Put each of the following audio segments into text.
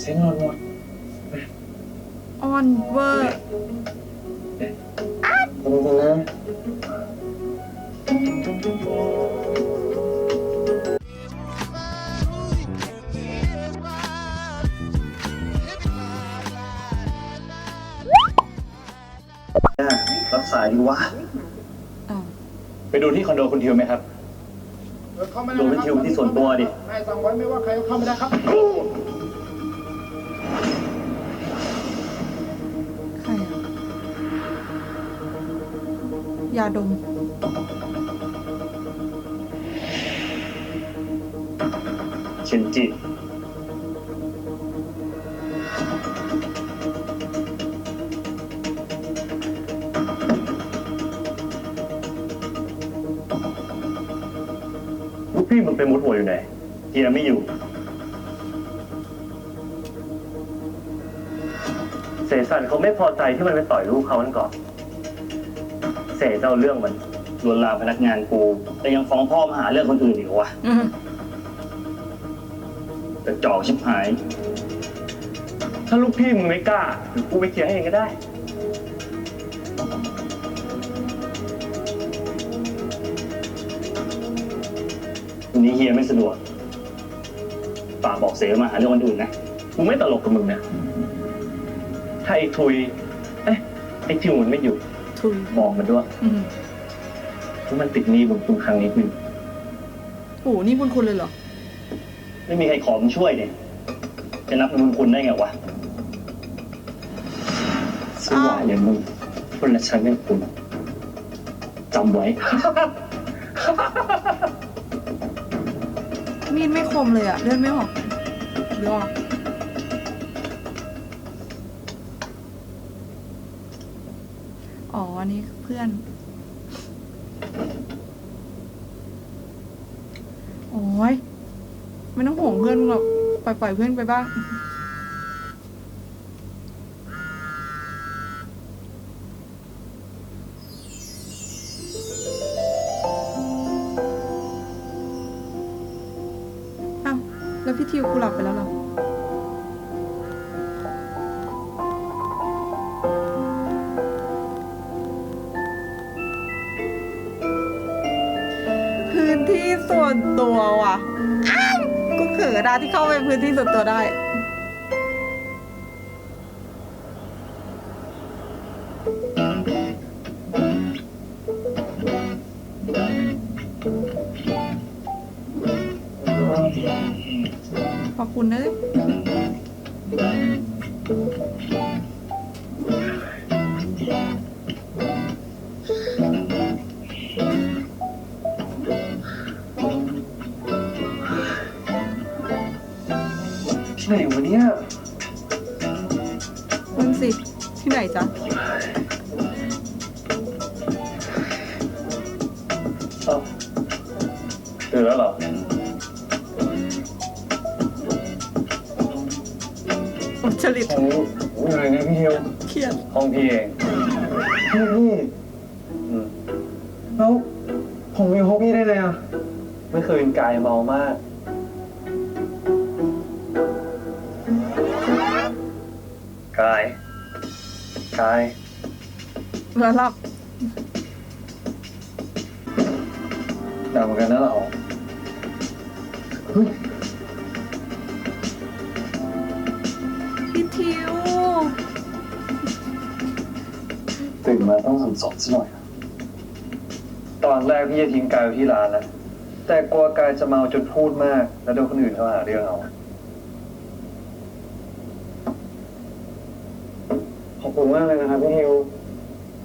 เซ็งหมดหมดออนเวอร์จริงๆนะรับสายดีวะ อ้าวไปดูที่คอนโดคุณทิวไหมครับดูเป็นทิวที่ส่วนตัวดิ ให้สั่งไว้ไม่ว่าใครก็เข้าไม่ได้ครับ ยาดมเชนจิ ลูกพี่มึงไปมุดหัวอยู่ไหนเฮียไม่อยู่ เสสันเขาไม่พอใจที่มันไปต่อยลูกเขานั่นก่อน เสเจ้าเรื่องมันลวนลามพนักงานกู แต่ยังฟ้องพ่อมาหาเรื่องคนอื่นอีกเหรอวะอืมแต่จอกชิบหาย ถ้าลูกพี่มึงไม่กล้าหรือกูไปเคลียร์ให้เองก็ได้ วันนี้เฮียไม่สะดวกฝากบอกเสมาหาเรื่องคนอื่นนะ กูไม่ตลกกับมึงนะ ถ้าไอ้ทุย เอ๊ะไอ้ทิวมันไม่อยู่ ทุยบอกมันด้วยอืมว่ามันติดหนี้บุญคุณครั้งนี้มึงโอ้นี่บุญคุณเลยเหรอ ไม่มีใครขอมึงช่วยเนี่ยจะนับบุญคุณได้ไงวะสวายอย่างมึงคนละชั้นกับคุณจำไว้ มีดไม่คมเลยอะเลือดไม่ออกหรือออก อันนี้เพื่อน โอ้ยไม่ต้องห่วงเพื่อนมึงหรอกปล่อยปล่อยเพื่อนไปบ้าง ตัวว่ะอ้าวกูเขินอะที่เข้าไปพื้นที่ส่วนตัวได้ ขอบคุณนะ พี่พี่อืมแล้วผมอยู่ห้องพี่ได้ไงอะเมื่อคืนกายเมามาก กาย กาย แล้วหลับหนักเหมือนกันนะเราเฮ้ยพี่ทิว ตื่นมาต้องสั่งสอนซะหน่อยอะตอนแรกพี่จะทิ้งกายไว้ที่ร้านแล้วแต่กลัวกายจะเมาจนพูดมาก แล้วโดนคนอื่นเขาหาเรื่องเอาขอบคุณมากเลยนะครับพี่ทิว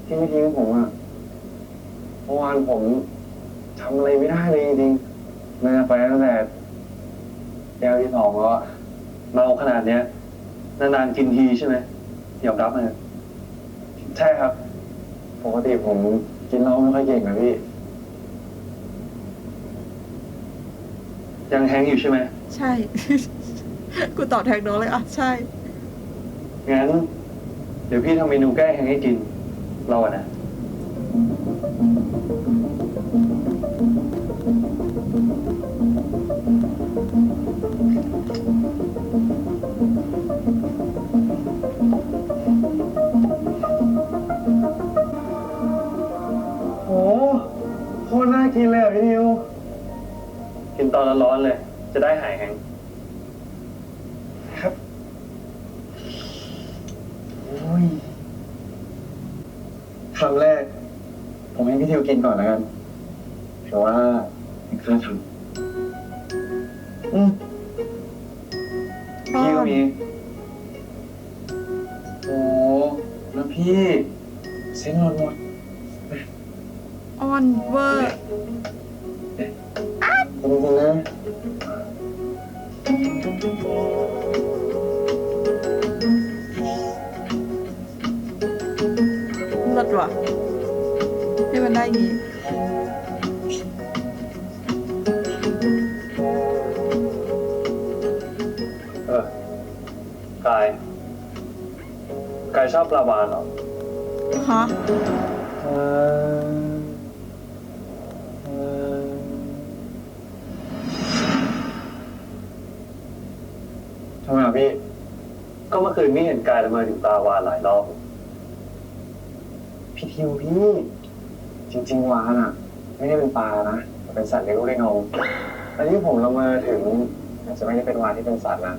ที่ไม่ทิ้งผมอะเมื่อวานผมทำอะไรไม่ได้เลยจริงๆน่าไปตั้งแต่แก้วที่สองแล้วอะเมาขนาดเนี้ยนานๆกินทีใช่ไหมยอมรับเลยใช่ครับ ปกติผมกินเหล้าไม่ค่อยเก่งนะพี่ ยังแฮงก์อยู่ใช่ไหมใช่ กูตอบแทนน้องเลยอะ ใช่ งั้น เดี๋ยวพี่ทำเมนูแก้แฮงก์ให้กิน เราอะนะ ร้อนๆเลย จะได้หายแห้งครับโอ้ยคำแรก ผมให้พี่ทิวกินก่อนแล้วกันเพราะว่าเป็นค่าทำอืมพี่ก็มีโอ้แล้วพี่เส้นหล่นหมด ออนเวอร์ เลิศว่ะให้มันได้อย่างงี้เออกายกายชอบปลาวานเหรอฮะเออเอ ก็เมื่อคืนพี่เห็นกายละเมอถึงปลาวานหลายรอบ พี่ทิวพี่ จริงๆวานอะ ไม่ได้เป็นปลานะแต่เป็นสัตว์เลี้ยงลูกด้วยนมแต่ที่ผมละเมอถึงอาจจะไม่ได้เป็นวานที่เป็นสัตว์นะ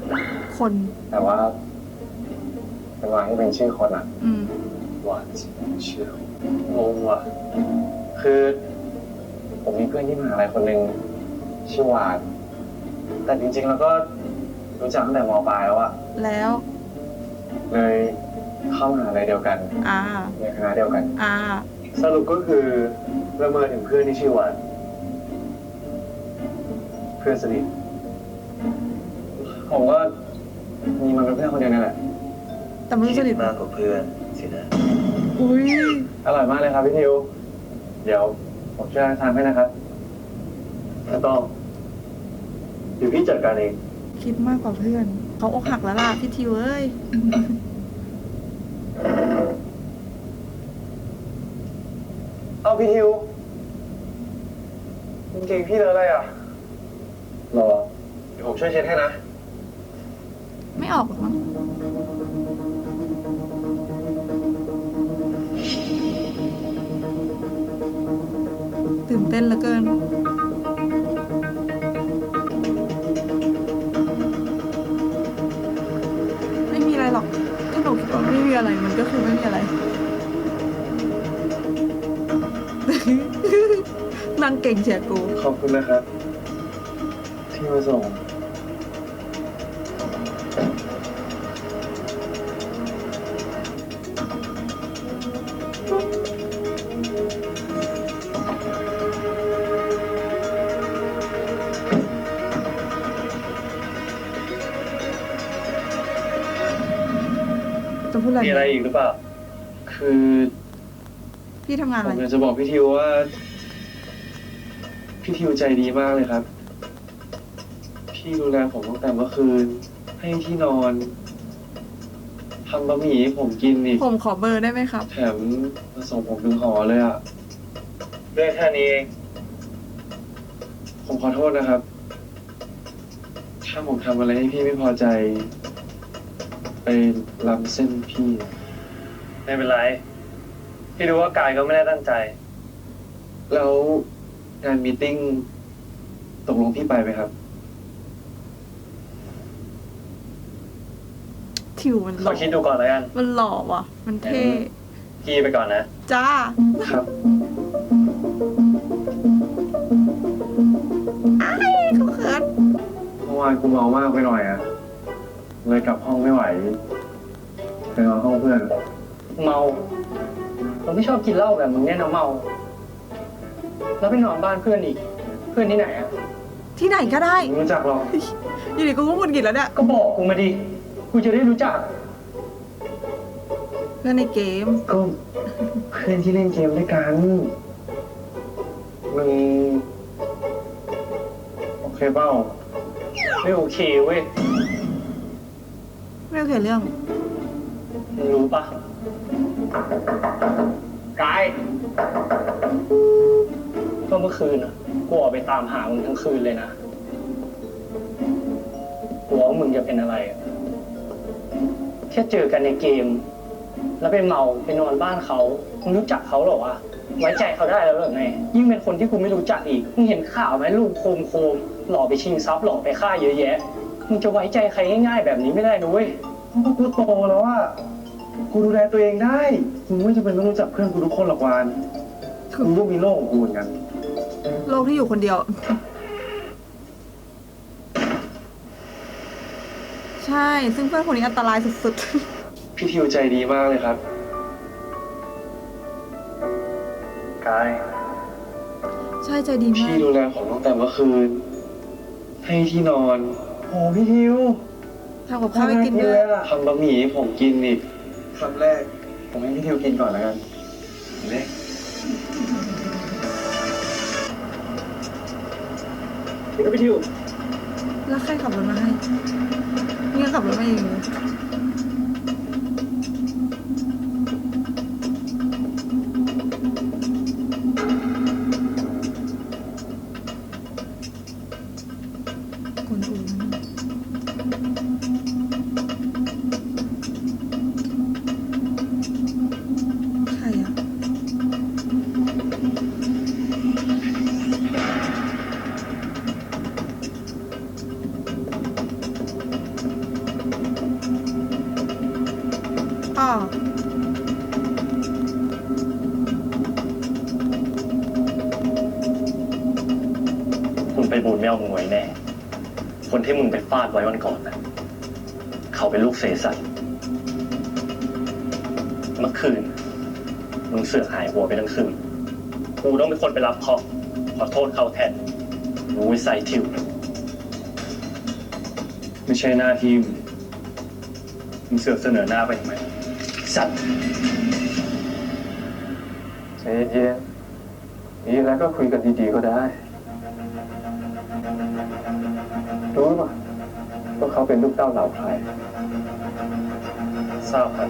คน แต่ว่า เป็นวานที่เป็นชื่อคนอะอืม วานเชื่องงว่ะ คือ ผมมีเพื่อนที่มหาลัยคนหนึ่งชื่อวาน แต่จริงๆแล้วก็รู้จักตั้งแต่มปลายแล้วอะแล้ว เลยเข้ามหาลัยเดียวกันอ่า ในคณะเดียวกัน อ่า สรุปก็คือละเมอถึงเพื่อนที่ชื่อวานเพื่อนสนิทผมก็มีมันเป็นเพื่อนคนเดียวนี่แหละแต่ไม่รู้สนิทมากกว่าเพื่อนสินะอุ้ยอร่อยมากเลยครับพี่ทิวเดี๋ยวผมช่วยทานให้นะครับไม่ต้องเดี๋ยวพี่จัดการเอง คิดมากกว่าเพื่อน เขาอกหักแล้วล่ะพี่ทิวเอ้ย เอาพี่ทิวกางเก่งพี่เลยอะไรอะรอเดี๋ยวผมช่วยเช็ดให้นะ ไม่ออกหรอกมั้งตื่นเต้นเหลือเกิน อะไรมันก็คือไม่มีอะไร นางเก่งเชียร์กู ขอบคุณนะครับ ที่มาส่ง อะไรมีอะไรอีกหรือเปล่า คือพี่ทำงานผอะไรมอยากจะบอกพี่ทิวว่า พี่ทิวใจดีมากเลยครับ พี่ดูแลผมตั้งแต่เมื่อคืน ให้ที่นอนทำบะหมี่ให้ผมกินอีกผมขอเบอร์ได้ไหมครับ แถมมาส่งผมถึงหอเลยอะเรื่องแค่นี้เองผมขอโทษนะครับ ถ้าผมทำอะไรให้พี่ไม่พอใจ ไปล้ำเส้นพี่ไม่เป็นไร พี่รู้ว่ากายก็ไม่ได้ตั้งใจ แล้วงานมีตติ้งตกลงพี่ไปไหมครับ ทิวมันหขล่ออคิดดูก่อนแล้วกัน มันหล่อว่ะ มันเท่ พี่ไปก่อนนะ จ้า ครับเขาเขินเมื่อวานกูเมามากไปหน่อยอะ เลยกลับห้องไม่ไหวไปนอนห้องเพื่อน เมาเราไม่ชอบกินเหล้าแบบมึงเนี่ยนะเมา แล้วไปนอนบ้านเพื่อนอีก เพื่อนที่ไหนอะที่ไหนก็ได้ไม่รู้จักหรอกอยู่ดีกูก็หงุดหงิดแล้วเนี่ยก็บอกกูมาดิ กูจะได้รู้จัก เพื่อนในเกม ก็เพื่อนที่เล่นเกมด้วยกัน มึง โอเคเปล่าไม่โอเคเว้ย ไม่โอเคเรื่อง มึงรู้ปะกายก็เมื่อคืนอะกูออกไปตามหามึงทั้งคืนเลยนะกลัวว่ามึงจะเป็นอะไรอะแค่เจอกันในเกม แล้วไปเมาไปนอนบ้านเขามึงรู้จักเขาเหรอวะ ไว้ใจเขาได้แล้วเหรอไง ยิ่งเป็นคนที่กูไม่รู้จักอีก มึงเห็นข่าวไหมลูกโคมโคมหลอกไปชิงทรัพย์หลอกไปฆ่าเยอะแยะ มึงจะไว้ใจใครง่ายๆแบบนี้ไม่ได้นะเว้ยเพราะกูโตแล้วอะกูดูแลตัวเองได้กูไม่จำเป็นต้องรู้จักเพื่อนกูทุกคนหรอกวานกูก็มีโลกของกูเหมือนกัน โลกที่อยู่คนเดียว ใช่ ซึ่งเพื่อนคนนี้อันตรายสุดพี่ทิวใจดีมากเลยครับกายๆ ใช่ใจดีมาพี่ก ดูแลผมตั้งแต่เมื่อคืน ให้ที่นอน โอ้พี่ทิวทำกับข้าวให้กินด้วย ทำบะหมี่ให้ผมกินอีกคำแรก ผมให้พี่ทิวกินก่อนแล้วกันเล็กเดี๋ยวไปทิวแล้วใครขับรถมาให้นี่ก็ขับรถมาเอง บูนไม่เอามึงไว้แน่ คนที่มึงไปฟาดไว้วันก่อนนะเขาเป็นลูกเสสันเมื่อคืน มึงเสือกหายหัวไปทั้งคืนกูต้องเป็นคนไปรับเคาะขอโทษเขาแทนรู้วิสัยทิว ไม่ใช่หน้าที่มึงมึงเสือกเสนอหน้าไปทำไมสัตว์ใจเย็นๆมีอะไรก็คุยกันดีๆก็ได้ รู้ป่ะว่าเขาเป็นลูกเต้าเหล่าใครทราบครับ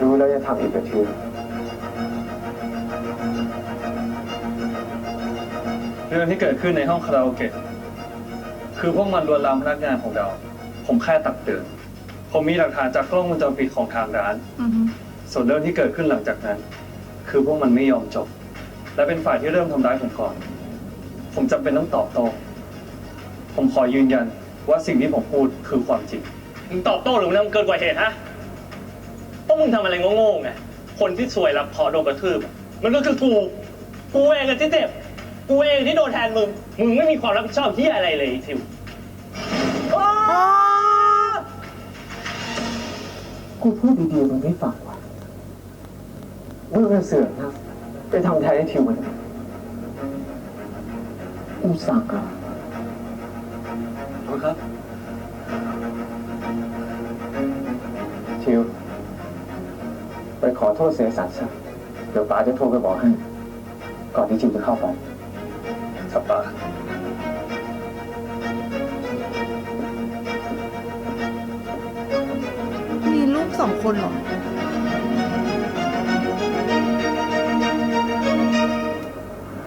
รู้แล้วจะทำอีกกระทิวเรื่องที่เกิดขึ้นในห้องคาราโอเกะคือพวกมันลวนลามพนักงานของเรา ผมแค่ตักเตือนผมมีหลักฐานจากกล้องวงจรปิดของทางร้าน อือฮึส่วนเรื่องที่เกิดขึ้นหลังจากนั้น คือพวกมันไม่ยอมจบ และเป็นฝ่ายที่เริ่มทำร้ายผมก่อน ผมจำเป็นต้องตอบโต้ ผมขอยืนยันว่าสิ่งที่ผมพูดคือความจริง มึงตอบโต้หรือมึงทำเกินกว่าเหตุฮะพวกมึงทำอะไรโง่ๆไง คนที่สวยรับพอโดนกระทืบอะมันก็คือกู กูเองอะที่เจ็บ กูเองที่โดนแทนมึง มึงไม่มีความรับผิดชอบที่อะไรเลยไอ้ทิวอ๋อกูพูดดีๆมึงไม่ฟังว่ะมึงเป็นเสือกนะไปทำแทนให้ทิวมันกูสั่งอะขอบ คุณครับทิว ไปขอโทษเสียสัตว์ซะเดี๋ยวป๋าจะโทรไปบอกให้ ก่อนที่ทิวจะเข้าไปสัปปามีลูกสองคนเหรอ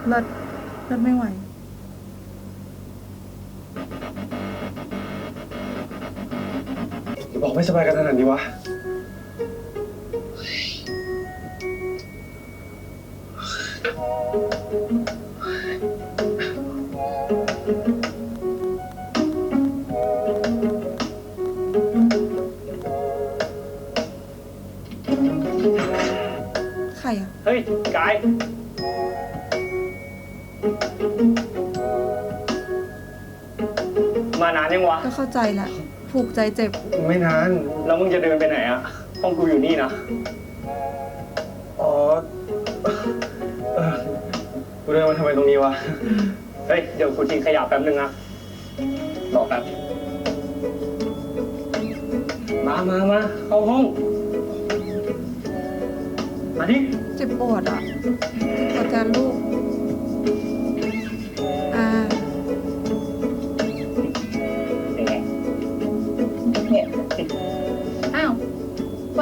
เลิศเลิศไม่ไหว ไม่สบายกันขนาดนี้วะ ใครอะ เฮ้ยกายมานานยังวะ ก็เข้าใจแหละ ผูกใจเจ็บ ไม่นานแล้วมึงจะเดินไปไหนอะห้องกูอยู่นี่นะ อ๋อเออกูเดินมาทำไมตรงนี้วะ เฮ้ย เดี๋ยวกูทิ้งขยะแป๊บนึงนะรอแป๊บ มามามาเข้าห้อง มาดิ เจ็บปวดอะปวดแทนลูก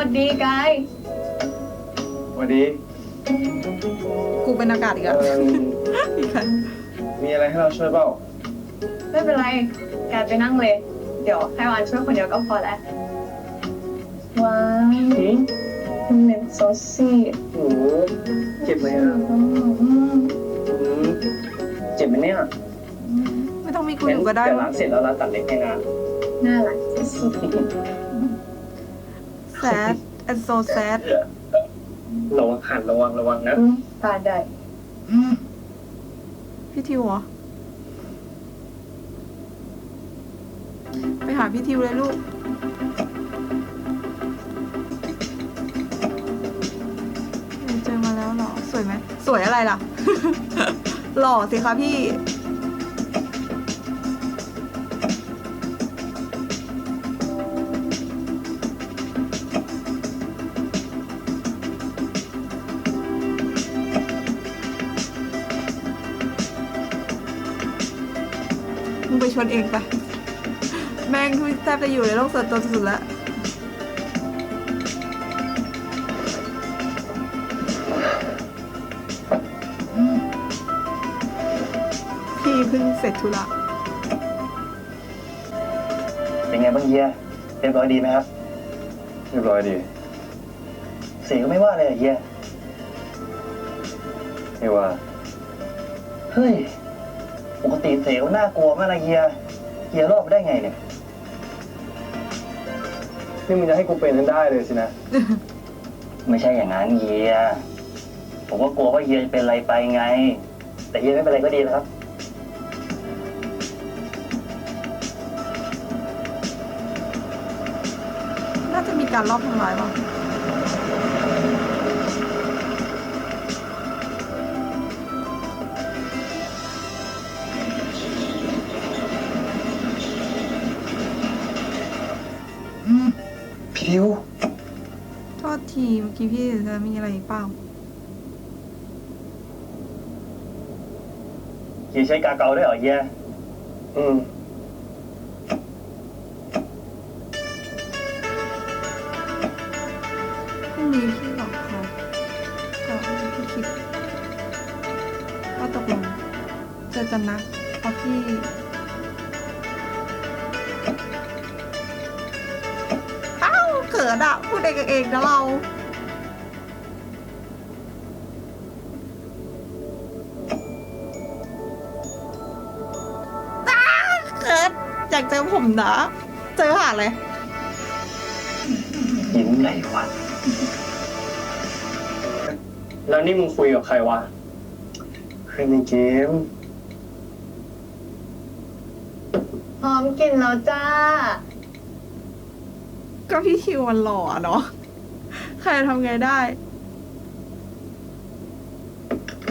วัสดีกายสวัสดีกูเป็นอากาศอีกเออะออีกแล้วมีอะไรให้เราช่วยเปล่าไม่เป็นไรกายไปนั่งเลย เดี๋ยวให้วานช่วยคนเดียวก็พอแล้วว้าวหืมเป็นเน็ตซอสซี่โอ้โหเจ็บไหมอะอืมอืมเจ็บไหมเนี่ยมีกูอยู่ก็ได้เดี๋ยวมั้ร้างนเสร็จแล้วร้านตัดเล็บให้นะน่ารักที่สุ ดแซด and so sad ระวังหันระวังระวังนะตาได้พี่ทิวเหรอ ไปหาพี่ทิวเลยลูก เจอมาแล้วเหรอ สวยไหม สวยอะไรล่ะ หล่อสิคะพี่ ชนเองไป แม่งคือแทบจะอยู่ในโลกส่วนตัวสุดๆแล้วพี่เพิ่งเสร็จธุระเป็นไงบ้างเฮียเรียบร้อยดีไหมครับเรียบร้อยดีเสียก็ไม่ว่าเลยอะเฮียไม่ว่า เฮ้ย ปกติเสียก็น่ากลัวมากนะเฮียเฮียรอดไปได้ไงเนี่ยนี่มึงจะให้กูเป็นทั้งได้เลยสินะ ไม่ใช่อย่างนั้นเฮียผมก็กลัวว่าเฮียจะเป็นอะไรไปไง แต่เฮียไม่เป็นไรก็ดีแล้วครับน่าจะมีการรอบทำลายบ้าง พี่ทิวโทษทีเมื่อกี้พี่เธอมีอะไรอีกเปล่าเฮียใช้กาเกาด้วยเหรอเฮียอืม กับเองนะเราอ้าเขินอยากเจอผมนะ เจอหาเลยยิ้มไหลวะแล้วนี่มึงคุยกับใครวะคือในเกมพร้อมกินแล้วจ้า ก็พี่คิวมันหล่ออะเนาะใครทำไงได้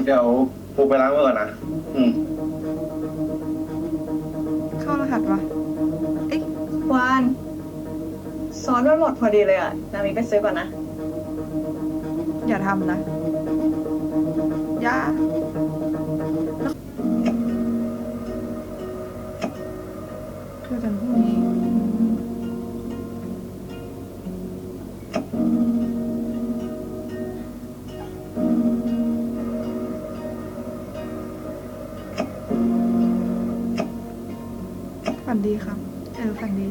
เดี๋ยวปูไปล้างมือก่อนนะ อืม เข้ารหัสวะเอ๊ะวานซอสมันหมดพอดีเลยอะ นามิไปซื้อก่อนนะ อย่าทำนะ อย่า ดีครับ เออ ฝันดี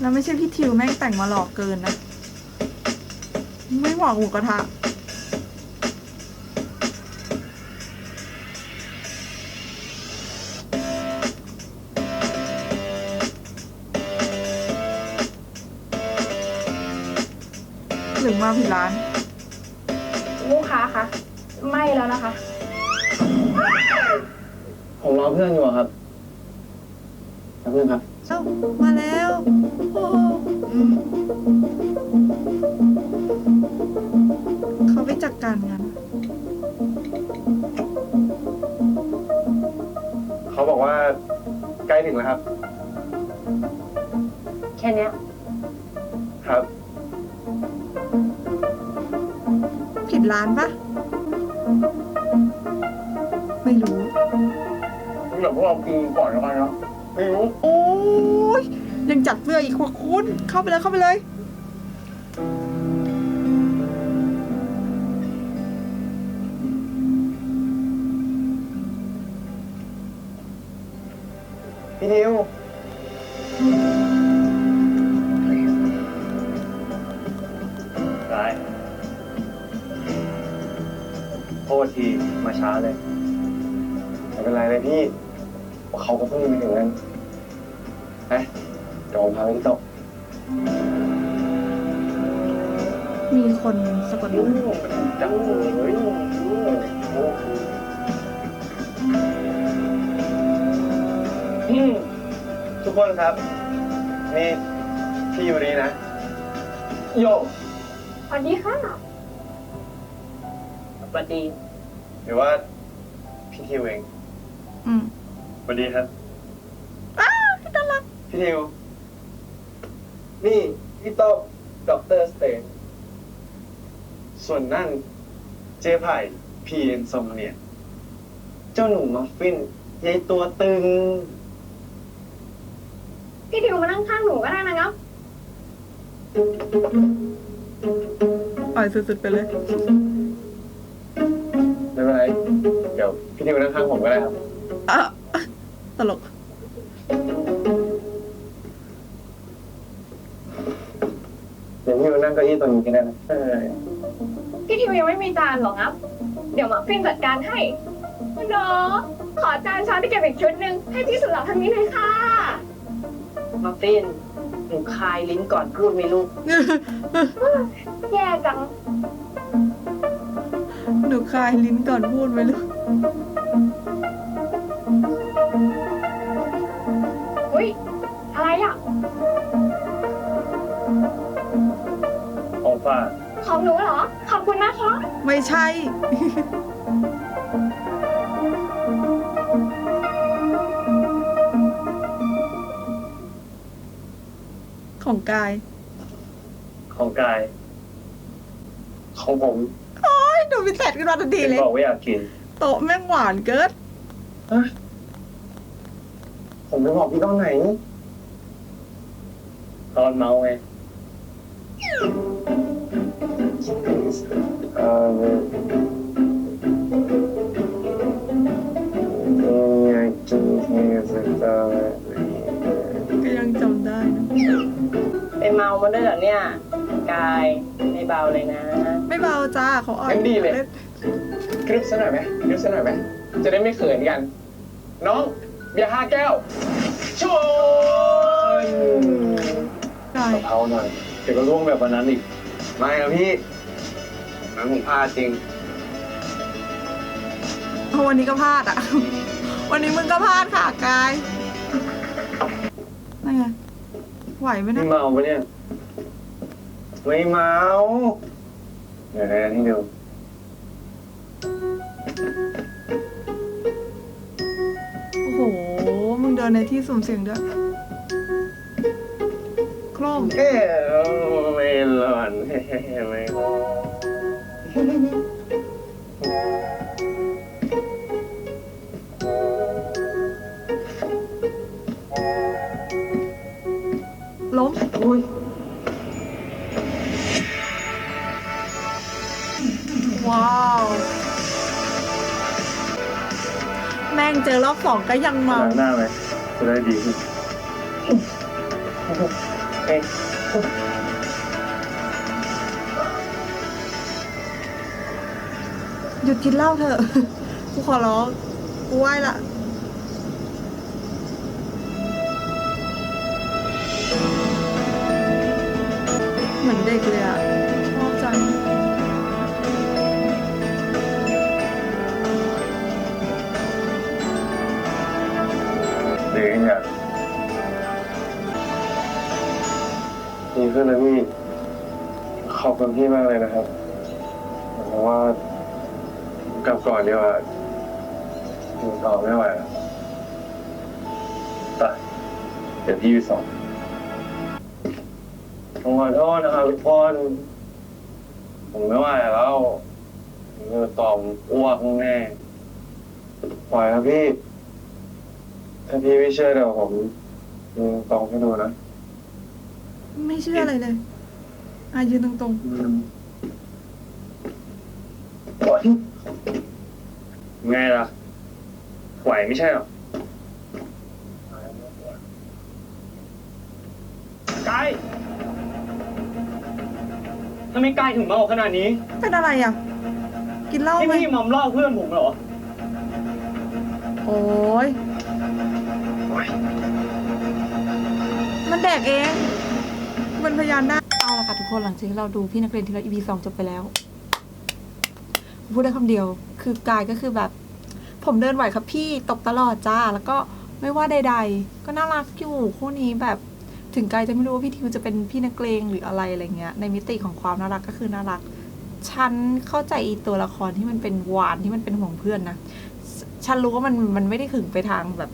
แล้วไม่ใช่พี่ทิวแม่งแต่งมาหลอกเกินนะ ไม่หวังหมูกระทะ มาผิดร้าน ลูกค้าคะไม่แล้วนะคะ ผมรอเพื่อนอยู่อะครับแป๊บนึงครับ เอ้ามาแล้วโอ้เขาไปจัดการงานเขาบอกว่าใกล้ถึงแล้วครับ แค่เนี้ย ดร้านปะไม่รู้เดี๋ยวพวกเรากินก่อนแล้วกันเนาะไม่รู้ โอ้ยยังจัดเสื้ออีกว่าคุณ เข้าไปเลยเข้าไปเลย ทุกคนครับ นี่พี่อยู่นี่นะ โยสวัสดีค่ะสวัสดี หรือว่าพี่ทิวเองอืมสวัสดีครับ อ้าวพี่ตาลักพี่ทิว นี่พี่โต๊ะด็อกเตอร์สเตนส่วนนั่นเจ๊ไผ่พีเอ็นซอมเนียเจ้าหนุ่มมัฟฟินยายตัวตึง พี่ทิวมานั่งข้างหนูก็ได้นะครับ อ่อยสุดๆไปเลย ไม่เป็นไร เดี๋ยวพี่ทิวนั่งข้างผมก็ได้ครับ อะตลก เดี๋ยวพี่ทิวนั่งเก้าอี้ตัวนี้ก็ได้นะเออพี่ทิวยังไม่มีจานเหรอครับ เดี๋ยวมาฟินจัดการให้คุณโดขอจานช้อนที่เก็บอีกชุดหนึ่งให้พี่สุดหล่อทางนี้หน่อยค่ะ มาฟินหนูคายลิ้นก่อนพูดไหมลูก แย่จัง หนูคลายลิ้นก่อนพูดไหมลูก อุ้ยอะไรอะ ของฝากของหนูเหรอ ขอบคุณนะคะไม่ใช่ ของกาย ของกาย ของผมโอ้ยดูพิเศษขึ้นมาทันทีเห็นเลย บอกว่าอยากกินโต๊ะแม่งหวานเกินผมไปบอกพี่ตอนไหน ตอนเมาไงเอ่ออยากกินเค้กสตรอเบอรี่ก็ยังจำได้นะไป เมามาด้วยเหรอเนี่ยกายไม่เบาเลยนะ ไม่เบาจ้าเขาอ่อยงั้นดีเลยล่นกรึบซะหน่อยไหมกรึบซะหน่อยไหมจะได้ไม่เขินกัน น้องเบียร์ห้าแก้วชนกายเอาหน่อยเดี๋ยวก็ล่วงแบบวันนั้นอีกไม่นะพี่นั้นผมพลาดจริงเอาวันนี้ก็พลาดอะ วันนี้มึงก็พลาดค่ะกาย ไหวไหมนี่นะเมาปะเนี่ย ไม่เมา เดี๋ยวนะที่ดูโอ้โห มึงเดินในที่สุ่มเสี่ยงด้วยโคร่งเอ๊ะไม่หล่อน ไม่หล่อน อุ้ยว้าว แม่งเจอรอบสองก็ยังเมา ล้างหน้าไหมจะได้ดีขึ้นเอ๊ะหยุดกินเหล้าเถอะ กูขอร้อง กูไหว้ละ เหมือนเด็กเลยอะชอบจังดีขึ้นยังดีขึ้นนะพี่ ขอบคุณพี่มากเลยนะครับเพราะว่ากลับก่อนดีกว่าอยู่ต่อไม่ไหวแล้วไปเดี๋ยวพี่ไปสอน ผมขอโทษนะครับทุกคน ผมไม่ไหวแล้วผมจะตอมอ้วกแน่ปล่อยครับพี่ ถ้าพี่ไม่เชื่อเดี๋ยวผมยิงตองให้ดูนะไม่เชื่ออะไรเลยอะยืนตรงไงล่ะไหวไม่ใช่หรอกาย ทำไมกายถึงเมาขนาดนี้ๆเป็นอะไรอะ กิกินเหล้าที่ไหมพี่มอมเหล่าเพื่อนผมเหรอ โอ้ยมันแดกเองมันพยานได้เอาละค่ะทุกคนหลังจากที่เราดูพี่นักเรียนที่เรา EP สองจบไปแล้ว พูดได้คำเดียว คือกายก็คือแบบ ผมเดินไหวครับพี่ตกตลอดจ้า แล้วก็ไม่ว่าใด ๆ ก็น่ารักอยู่คู่นี้แบบ ถึงกายจะไม่รู้ว่าพี่ทิวจะเป็นพี่นักเลงหรืออะไรอะไรเงี้ย ในมิติของความน่ารักก็คือน่ารัก ฉันเข้าใจตัวละครที่มันเป็นหวานที่มันเป็นห่วงเพื่อนนะ ฉันรู้ว่ามันมันไม่ได้ถึงไปทางแบบ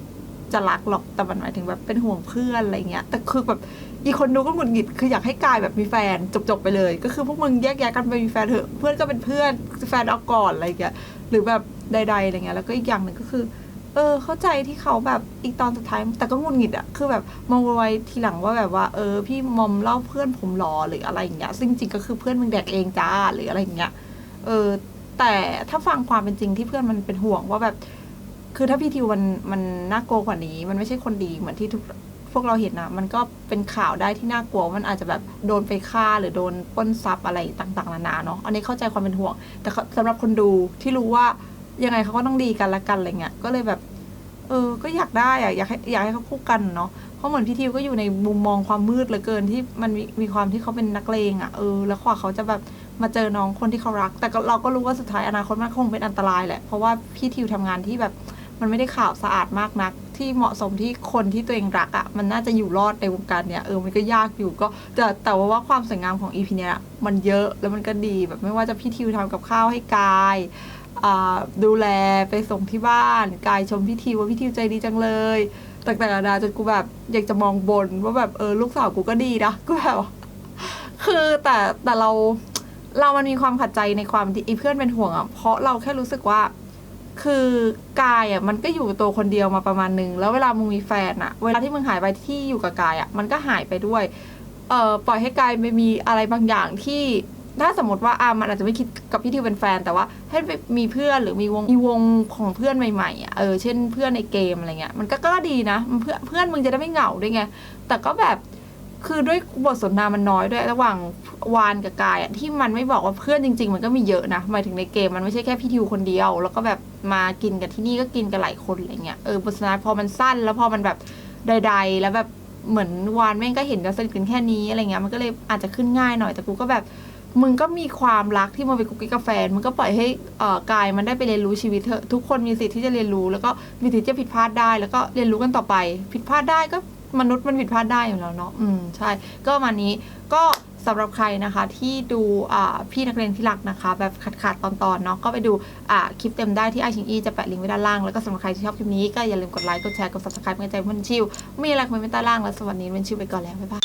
จะรักหรอก แต่มันหมายถึงแบบเป็นห่วงเพื่อนอะไรเงี้ย แต่คือแบบอีกคนดูก็หงุดหงิด คืออยากให้กายแบบมีแฟนจบๆไปเลย ก็คือพวกมึงแยกย้ายกันไปมีแฟนเถอะ เพื่อนก็เป็นเพื่อน แฟนเอาก่อนอะไรเงี้ย หรือแบบใดๆอะไรเงี้ย แล้วก็อีกอย่างหนึ่งก็คือ เออ เข้าใจที่เขาแบบอีกตอนสุดท้าย แต่ก็งุนงิดอะคือแบบมองไว้ทีหลังว่าแบบว่า เออ พี่มอมเล่าเพื่อนผมหรอหรืออะไรอย่างเงี้ย ซึ่งจริงก็คือเพื่อนมึงแดกเองจ้าหรืออะไรอย่างเงี้ย เออ แต่ถ้าฟังความเป็นจริงที่เพื่อนมันเป็นห่วงว่าแบบ คือถ้าพี่ทิวมันมันน่ากลัวกว่านี้ มันไม่ใช่คนดีเหมือนที่ทุกพวกเราเห็นนะมันก็เป็นข่าวได้ที่น่ากลัว มันอาจจะแบบโดนไปฆ่าหรือโดนป้นทรัพย์อะไรต่างๆนานาเนาะ อันนี้เข้าใจความเป็นห่วง แต่เขาสำหรับคนดูที่รู้ว่า ยังไงเขาก็ต้องดีกันละกันอะไรเงี้ยก็เลยแบบ เออ ก็อยากได้อะอยากให้อยากให้เขาคู่กันเนาะเพราะเหมือนพี่ทิวก็อยู่ในมุมมองความมืดเหลือเกินที่มันมีมีความที่เขาเป็นนักเลงอะเออแล้วกว่าเขาจะแบบมาเจอน้องคนที่เขารัก แต่เราก็รู้ว่าสุดท้ายอนาคตมันคงเป็นอันตรายแหละเพราะว่าพี่ทิวทำงานที่แบบมันไม่ได้ข่าวสะอาดมากนัก ที่เหมาะสมที่คนที่ตัวเองรักอะ่ะมันน่าจะอยู่รอดในวงการเนี้ยเออมันก็ยากอยู่ก็แต่แต่ว่าความสวยงามของอีพีเนี้ยมันเยอะแล้วมันก็ดีแบบไม่ว่าจะพี่ทิวทำกับข้าวให้กาย ดูแลไปส่งที่บ้าน กายชมพี่ทิวว่าพี่ทิวใจดีจังเลยต่างๆนานาจนกูแบบอยากจะมองบนว่าแบบเออลูกสาวกูก็ดีนะกูแบบคือแต่แต่เราเรามันมีความขัดใจในความที่ไอ้เพื่อนเป็นห่วงอะเพราะเราแค่รู้สึกว่า คือกายอะมันก็อยู่ตัวคนเดียวมาประมาณนึงแล้วเวลามึงมีแฟนอะ เวลาที่มึงหายไปที่อยู่กับกายอะมันก็หายไปด้วย เอ่อปล่อยให้กายไปมีอะไรบางอย่างที่ ถ้าสมมติว่าอะมันอาจจะไม่คิดกับพี่ทิวเป็นแฟน แต่ว่าให้มีเพื่อนหรือมีวงมีวงของเพื่อนใหม่ๆอะเออเช่นเพื่อนในเกมอะไรเงี้ยมันก็ก็ดีนะมันเพื่อนเพื่อนมึงจะได้ไม่เหงาด้วยไงแต่ก็แบบคือด้วยบทสนทนามันน้อยด้วยระหว่างวานกับกายอะที่มันไม่บอกว่าเพื่อนจริง ๆ มันก็มีเยอะนะหมายถึงในเกมมันไม่ใช่แค่พี่ทิวคนเดียว แล้วก็แบบมากินกันที่นี่ก็กินกันหลายคนอะไรเงี้ยเออบทสนทนาพอมันสั้น แล้วพอมันแบบใด ๆ แล้วแบบเหมือนวานแม่งก็เห็นเราสนิทกันแค่นี้อะไรเงี้ยมันก็เลยอาจจะขึ้นง่ายหน่อยแต่กูก็แบบ มึงก็มีความรักที่มันเป็นกุ๊กกิ๊กกับแฟนมึงก็ปล่อยให้เอ่อกายมันได้ไปเรียนรู้ชีวิตเถอะทุกคนมีสิทธิ์ที่จะเรียนรู้ แล้วก็มีสิทธิ์จะผิดพลาดได้ แล้วก็เรียนรู้กันต่อไป ผิดพลาดได้ก็มนุษย์มันผิดพลาดได้อยู่แล้วเนาะอืมใช่ ก็มานี้ก็สำหรับใครนะคะที่ดูพี่นักเรียนที่รักนะคะ แบบขาดๆตอนๆเนาะก็ไปดูคลิปเต็มได้ที่ไอชิงอีจะแปะลิงก์ไว้ด้านล่าง แล้วก็สำหรับใครที่ชอบคลิปนี้ก็อย่าลืมกดไลค์กดแชร์กด subscribe เป็นกำลังใจเพื่อนชิวมีอะไรคอมเมนต์ใต้ล่างแล้วสวัสดีเพื่อนชิวไปก่อนแล้วบ๊ายบาย